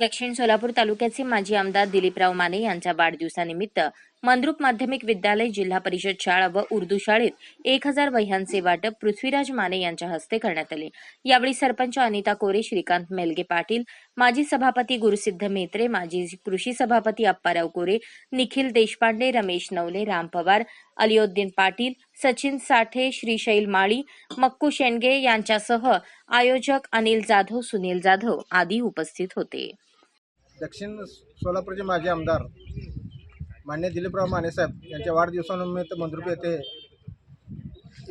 दक्षिण सोलापूर तालुक्याचे माजी आमदार दिलीपराव माने यांच्या वाढदिवसानिमित्त मंद्रुप माध्यमिक विद्यालय जिल्हा परिषद शाळा व उर्दू शाळेत एक हजार वह्यांचे वाटप पृथ्वीराज माने यांच्या हस्ते करण्यात आले. यावेळी सरपंच अनिता कोरे श्रीकांत मेलगे पाटील माजी सभापती गुरुसिद्ध मेत्रे माजी कृषी सभापती अप्पाराव कोरे निखिल देशपांडे रमेश नवले राम पवार अलियोद्दीन पाटील सचिन साठे श्रीशैल माळी मक्कू शेंडगे यांच्यासह आयोजक अनिल जाधव सुनील जाधव आदी उपस्थित होते. दक्षिण सोलापूरचे माजी आमदार मान्य दिलीपराव मानेसाहेब यांच्या वाढदिवसानिमित्त मंद्रुप येथे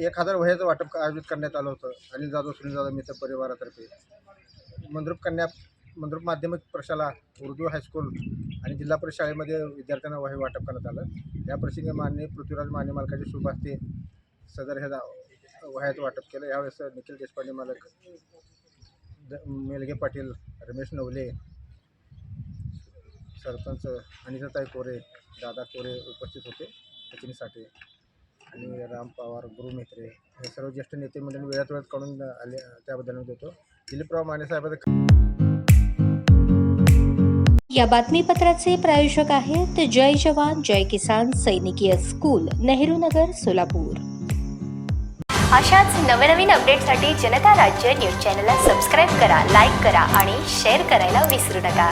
एक हजार वह्याचं वाटप आयोजित करण्यात आलं होतं. अनिल जाधव सुनील जाधव मित्र परिवारातर्फे मंद्रुप कन्या मंद्रुप माध्यमिक प्रशाला उर्दू हायस्कूल आणि जिल्हा परिषद शाळेमध्ये विद्यार्थ्यांना वही वाटप करण्यात आलं. या प्रसंगी मान्य पृथ्वीराज माने मालकाचे शुभ सदर हे वह्याचं वाटप केलं. यावेळेस निखिल देशपांडे मालक द- मेलगे पाटील रमेश नवले सरपंच अनिताताई कोरे दादा कोरे उपस्थित होते सचिन साठे आणि राम पवार गुरु मेत्रे हे सर्व ज्येष्ठ नेते मंडळी वेळात वेळात काढून आले त्याबद्दल मी देतो दिलीपराव माने साहेबांचं या बातमीपत्राचे प्रायोजक आहेत जय जवान जय किसान सैनिकीय स्कूल नेहरू नगर सोलापूर. अशाच नवनवीन अपडेटसाठी जनता राज्य न्यूज चॅनलला सबस्क्राईब करा लाईक करा आणि शेअर करायला विसरू नका.